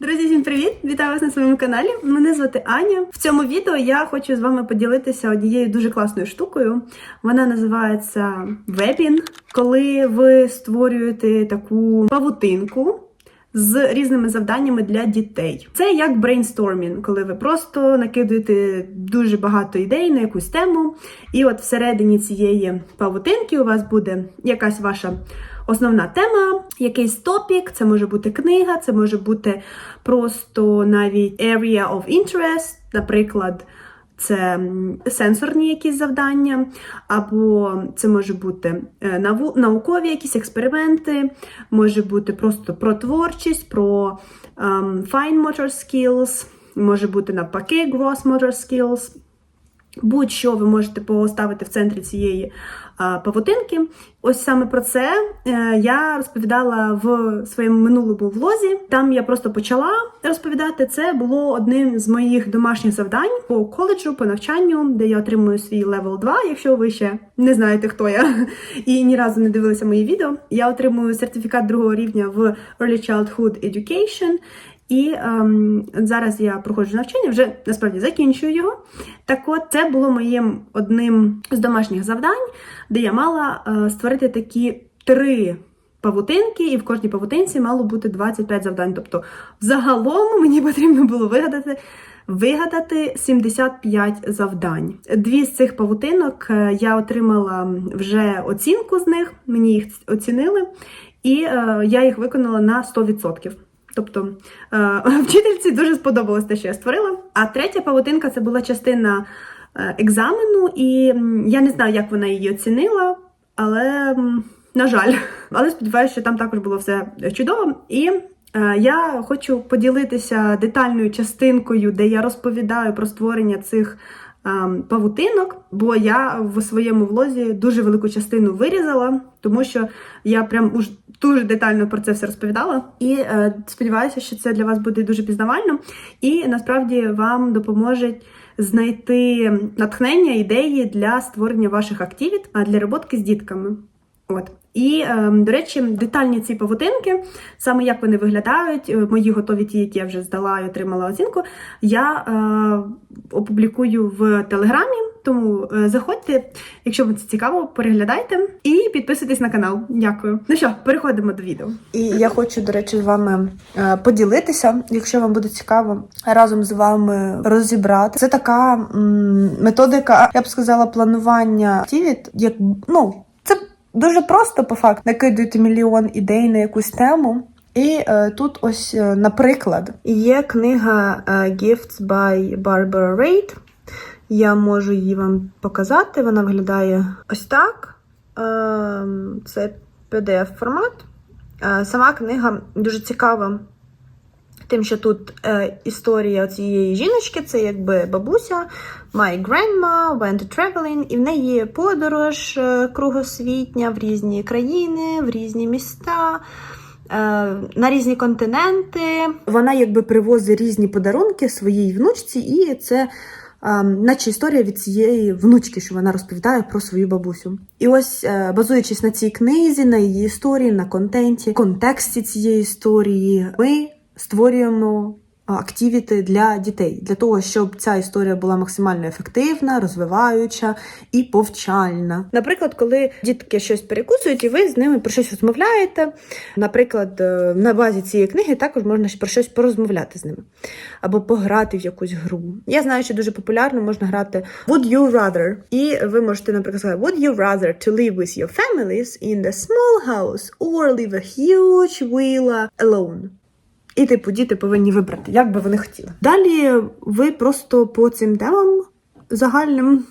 Друзі, всім привіт! Вітаю вас на своєму каналі. Мене звати Аня. В цьому відео я хочу з вами поділитися однією дуже класною штукою. Вона називається вебін. Коли ви створюєте таку павутинку. З різними завданнями для дітей. Це як брейнстормінг, коли ви просто накидуєте дуже багато ідей на якусь тему, і от всередині цієї павутинки у вас буде якась ваша основна тема, якийсь топік, це може бути книга, це може бути просто навіть area of interest, наприклад. Це сенсорні якісь завдання, або це може бути е, наукові якісь експерименти, може бути просто про творчість, про ем, fine motor skills, може бути навпаки gross motor skills. Будь-що ви можете поставити в центрі цієї павутинки. Ось саме про це е, я розповідала в своєму минулому влозі. Там я просто почала розповідати. Це було одним з моїх домашніх завдань по коледжу, по навчанню, де я отримую свій левел 2, якщо ви ще не знаєте, хто я і ні разу не дивилися мої відео. Я отримую сертифікат другого рівня в Early Childhood Education. І ем, зараз я проходжу навчання, вже насправді закінчую його. Так от, це було моїм одним з домашніх завдань, де я мала е, створити такі три павутинки, і в кожній павутинці мало бути 25 завдань. Тобто, взагалом мені потрібно було вигадати. Вигадати 75 завдань. Дві з цих павутинок е, я отримала вже оцінку з них, мені їх оцінили, і е, я їх виконала на 100%. Тобто е, вчительці дуже сподобалось те, що я створила. А третя павутинка це була частина е, екзамену, і я не знаю, як вона її оцінила, але, на жаль, але сподіваюся, що там також було все чудово. І е, я хочу поділитися детальною частинкою, де я розповідаю про створення цих. Ем, Павутинок, бо я в своєму влозі дуже велику частину вирізала, тому що я прям уж дуже детально про це все розповідала. І е, сподіваюся, що це для вас буде дуже пізнавально, і насправді вам допоможе знайти натхнення, ідеї для створення ваших активіт, а для роботки з дітками. От. І, е, до речі, детальні ці павутинки, саме як вони виглядають, е, мої готові ті, які я вже здала і отримала оцінку, я е, опублікую в Телеграмі. Тому е, заходьте, якщо вам це цікаво, переглядайте і підписуйтесь на канал. Дякую. Ну що, переходимо до відео. І я хочу, до речі, з вами поділитися, якщо вам буде цікаво, разом з вами розібрати. Це така м, методика, я б сказала, планування активіт, як ну, дуже просто по факту. Накидуєте мільйон ідей на якусь тему. І е, тут ось, е, наприклад, є книга е, Gifts by Barbara Reid. Я можу її вам показати. Вона виглядає ось так. Е, Це PDF-формат. Е, Сама книга дуже цікава. Тим, що тут е, історія цієї жіночки, це якби бабуся, my grandma went traveling, і в неї є подорож е, кругосвітня в різні країни, в різні міста, е, на різні континенти. Вона якби привозить різні подарунки своїй внучці, і це е, наче історія від цієї внучки, що вона розповідає про свою бабусю. І ось, е, базуючись на цій книзі, на її історії, на контенті, контексті цієї історії, ми створюємо активіти для дітей, для того, щоб ця історія була максимально ефективна, розвиваюча і повчальна. Наприклад, коли дітки щось перекусують, і ви з ними про щось розмовляєте. Наприклад, е, на базі цієї книги також можна про щось порозмовляти з ними або пограти в якусь гру. Я знаю, що дуже популярно можна грати Would you rather? І ви можете, наприклад, сказати Would you rather to live with your families in the small house or live a huge villa alone? І, типу, діти повинні вибрати, як би вони хотіли. Далі ви просто по цим темам загальним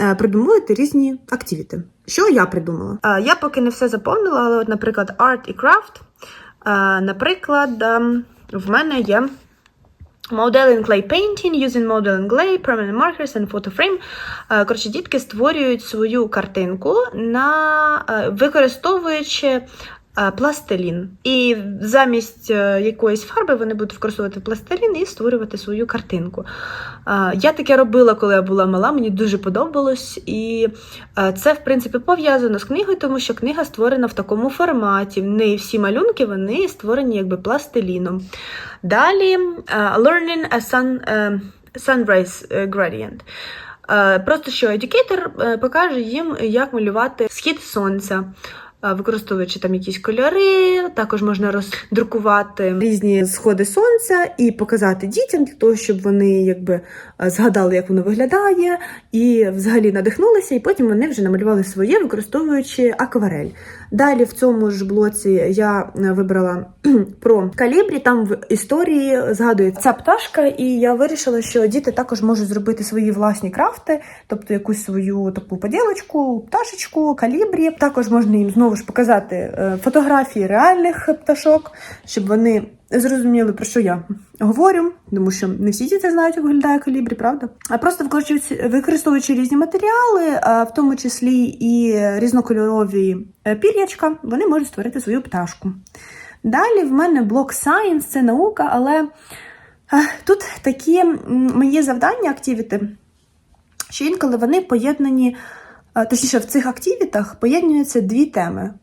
е, придумуєте різні активіти. Що я придумала? Е, Я поки не все заповнила, але, от, наприклад, арт і крафт. Е, Наприклад, в мене є Modeling clay painting using modeling clay, permanent markers and photo frame. Коротше, дітки створюють свою картинку, на, використовуючи пластилін. І замість е, якоїсь фарби вони будуть використовувати пластилін і створювати свою картинку. Е, Я таке робила, коли я була мала, мені дуже подобалось. І е, це, в принципі, пов'язано з книгою, тому що книга створена в такому форматі. В всі малюнки вони створені якби пластиліном. Далі е, Learning a sun, е, Sunrise е, Gradient. Е, Просто що едюкейтор е, покаже їм, як малювати схід сонця. Використовуючи там якісь кольори, також можна роздрукувати різні сходи сонця і показати дітям для того, щоб вони якби е, згадали, як воно виглядає, і взагалі надихнулися, і потім вони вже намалювали своє, використовуючи акварель. Далі в цьому ж блоці я е, вибрала про калібрі. Там в історії згадується ця пташка, і я вирішила, що діти також можуть зробити свої власні крафти, тобто якусь свою таку поділочку, пташечку, калібрі. Також можна їм знову ж показати е, фотографії реальних пташок, щоб вони зрозуміли, про що я говорю, тому що не всі діти знають, як виглядає калібрі, правда? А просто використовуючи, різні матеріали, в тому числі і різнокольорові е, пір'ячка, вони можуть створити свою пташку. Далі в мене блок Science, це наука, але тут такі мої завдання, активіти, що інколи вони поєднані, точніше, в цих активітах поєднуються дві теми.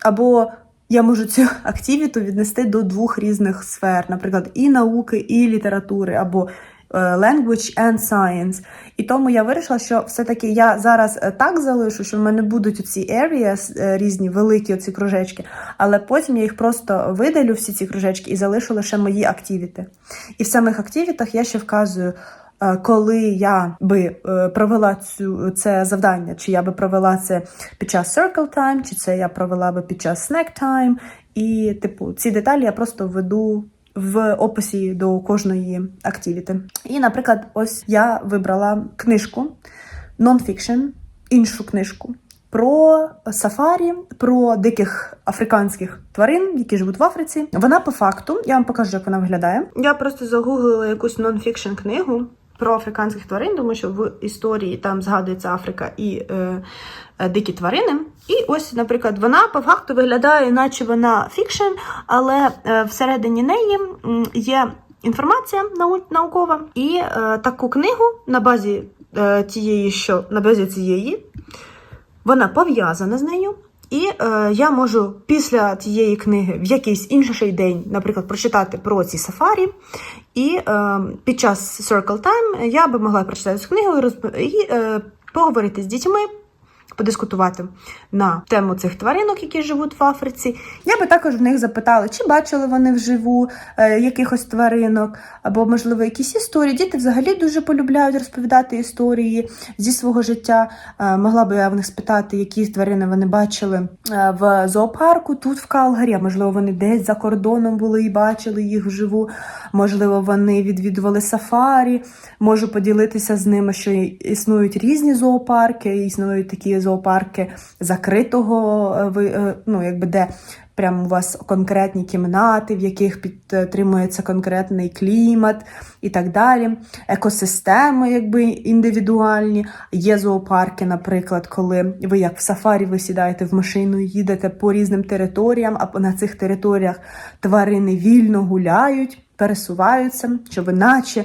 Або я можу цю активіту віднести до двох різних сфер, наприклад, і науки, і літератури, або е, language and science. І тому я вирішила, що все-таки я зараз е, так залишу, що в мене будуть ці areas е, різні, великі оці кружечки, але потім я їх просто видалю всі ці кружечки і залишу лише мої активіти. І в самих активітах я ще вказую. Е, Коли я би е, провела цю це завдання, чи я би провела це під час circle time, чи це я провела би під час snack time, і типу ці деталі я просто введу в описі до кожної активіти. І, наприклад, ось я вибрала книжку non-fiction, іншу книжку про сафарі, про диких африканських тварин, які живуть в Африці. Вона по факту, я вам покажу, як вона виглядає. Я просто загуглила якусь non-fiction книгу. Про африканських тварин, тому що в історії там згадується Африка і е, е, дикі тварини. І ось, наприклад, вона по факту виглядає, наче вона фікшн, але е, всередині неї є інформація нау- наукова. І е, таку книгу на базі е, тієї, що на базі цієї, вона пов'язана з нею. І е, я можу після тієї книги в якийсь інший день, наприклад, прочитати про ці сафарі. І е, під час Circle Time я би могла прочитати цю книгу і, і е, поговорити з дітьми, подискутувати на тему цих тваринок, які живуть в Африці. Я би також в них запитала, чи бачили вони вживу е, якихось тваринок, або, можливо, якісь історії. Діти взагалі дуже полюбляють розповідати історії зі свого життя. Е, могла би я в них спитати, які тварини вони бачили е, в зоопарку тут, в Калгарі. А можливо, вони десь за кордоном були і бачили їх вживу. Можливо, вони відвідували сафарі. Можу поділитися з ними, що існують різні зоопарки, існують такі зоопарки закритого, е, е, ну, якби де прямо у вас конкретні кімнати, в яких підтримується конкретний клімат і так далі. Екосистеми, якби індивідуальні. Є зоопарки, наприклад, коли ви як в сафарі ви сідаєте в машину, і їдете по різним територіям, а на цих територіях тварини вільно гуляють, пересуваються, що ви наче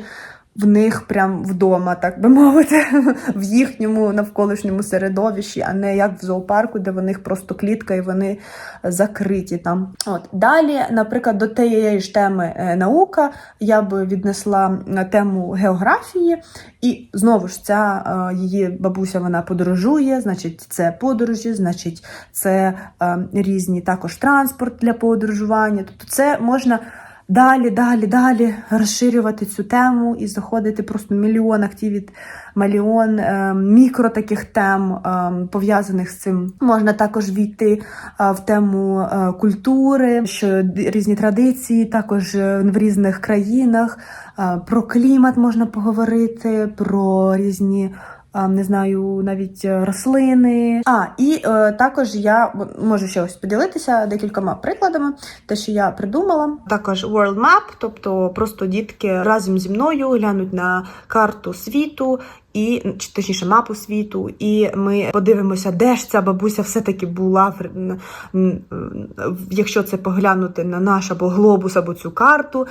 в них прям вдома, так би мовити, в їхньому навколишньому середовищі, а не як в зоопарку, де в них просто клітка і вони закриті там. От далі, наприклад, до тієї ж теми е, наука я би віднесла тему географії, і знову ж ця е, її бабуся вона подорожує, значить, це подорожі, значить, це е, різні також транспорт для подорожування. Тобто, це можна далі, далі, далі розширювати цю тему і заходити просто мільйон активіт, мільйон е, мікро таких тем е, пов'язаних з цим. Можна також війти е, в тему е, культури, що різні традиції, також е, в різних країнах. Про клімат можна поговорити, про різні. Не знаю, навіть е, рослини. А, і е, також я можу ще ось поділитися декількома прикладами, те, що я придумала. Також World Map, тобто просто дітки разом зі мною глянуть на карту світу і точніше мапу світу, і ми подивимося, де ж ця бабуся все-таки була, якщо це поглянути на наш або глобус, або цю карту,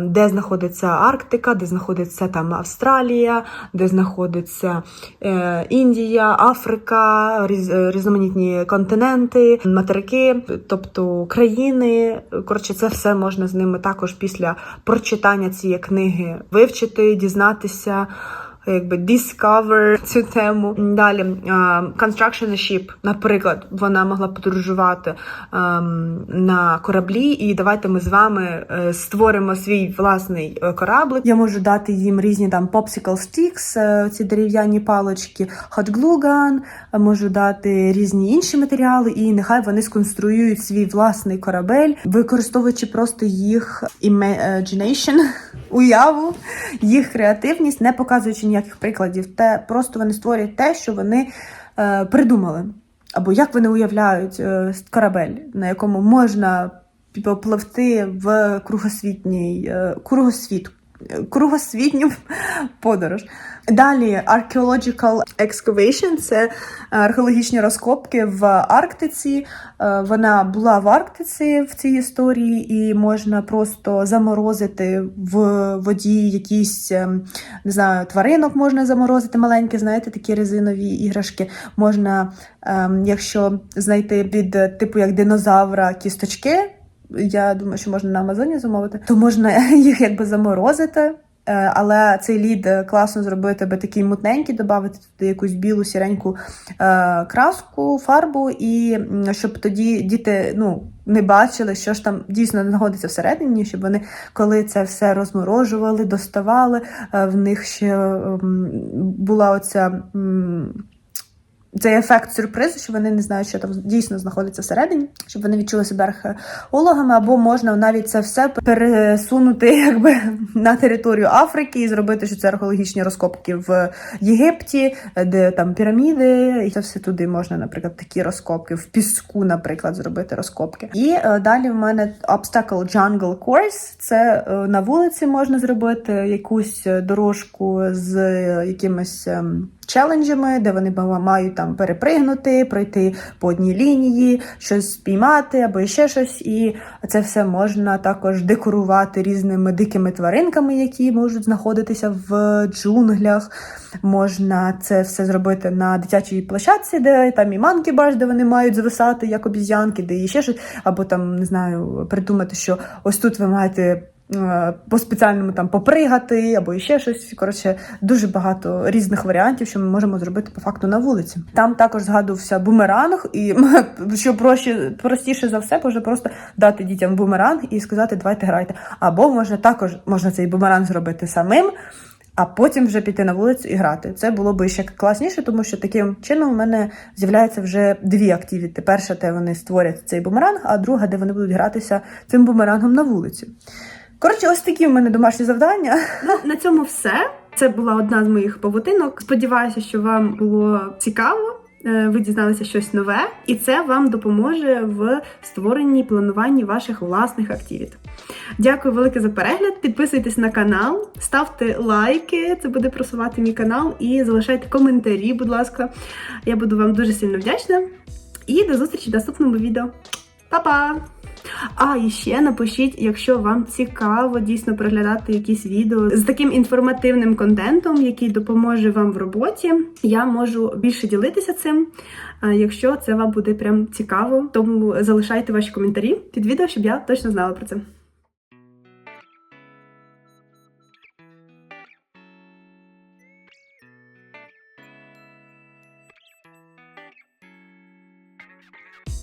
де знаходиться Арктика, де знаходиться там Австралія, де знаходиться е, Індія, Африка, е, різноманітні континенти, материки, тобто країни. Коротше, це все можна з ними також після прочитання цієї книги вивчити, дізнатися. Якби discover цю тему. Далі construction ship, наприклад, вона могла подорожувати ем, на кораблі, і давайте ми з вами е, створимо свій власний е, кораблик. Я можу дати їм різні там popsicle sticks, е, ці дерев'яні палочки, hot glue gun, можу дати різні інші матеріали, і нехай вони сконструюють свій власний корабель, використовуючи просто їх imagination, уяву, їх креативність, не показуючи ніяких прикладів. Те просто вони створюють те, що вони е, придумали. Або як вони уявляють е, корабель, на якому можна пливти в кругосвітній е, кругосвіт, кругосвітню подорож. Далі archaeological excavation – це археологічні розкопки в Арктиці. Е, Вона була в Арктиці в цій історії, і можна просто заморозити в воді якісь ем, не знаю, тваринок можна заморозити маленькі, знаєте, такі резинові іграшки. Можна, ем, якщо знайти від е, типу як динозавра кісточки. Я думаю, що можна на Амазоні замовити, то можна їх якби заморозити. Е, Але цей лід е, класно зробити, аби такий мутненький, додати туди якусь білу сіреньку е, краску, фарбу, і щоб тоді діти ну, не бачили, що ж там дійсно знаходиться всередині, щоб вони, коли це все розморожували, доставали, в них ще була оця. Цей ефект сюрпризу, що вони не знають, що там дійсно знаходиться всередині, щоб вони відчули себе археологами, або можна навіть це все пересунути якби на територію Африки і зробити, що це археологічні розкопки в Єгипті, де там піраміди, і це все туди можна, наприклад, такі розкопки в піску, наприклад, зробити розкопки. І е, далі в мене Obstacle Jungle Course. Це е, на вулиці можна зробити якусь е, дорожку з е, якимось. ем, челенджами, де вони мають там перепригнути, пройти по одній лінії, щось спіймати або ще щось. І це все можна також декорувати різними дикими тваринками, які можуть знаходитися в джунглях. Можна це все зробити на дитячій площадці, де там і манкі баш, де вони мають зависати як обіз'янки, де і ще щось, або там не знаю, придумати, що ось тут ви маєте. Е, По спеціальному там попригати або ще щось. Коротше, дуже багато різних варіантів, що ми можемо зробити по факту на вулиці. Там також згадувався бумеранг, і що проще, простіше за все, може просто дати дітям бумеранг і сказати, давайте грайте. Або можна також можна цей бумеранг зробити самим. А потім вже піти на вулицю і грати. Це було би ще класніше, тому що таким чином у мене з'являється вже дві активіти. Перша, де вони створять цей бумеранг, а друга, де вони будуть гратися цим бумерангом на вулиці. Коротше, ось такі в мене домашні завдання. Ну, на цьому все. Це була одна з моїх павутинок. Сподіваюся, що вам було цікаво. е, Ви дізналися щось нове, і це вам допоможе в створенні плануванні ваших власних активіт. Дякую велике за перегляд. Підписуйтесь на канал, ставте лайки, це буде просувати мій канал, і залишайте коментарі, будь ласка. Я буду вам дуже сильно вдячна. І до зустрічі в наступному відео. Па-па! А, і ще напишіть, якщо вам цікаво дійсно приглядати якісь відео з таким інформативним контентом, який допоможе вам в роботі. Я можу більше ділитися цим, якщо це вам буде прям цікаво. Тому залишайте ваші коментарі під відео, щоб я точно знала про це.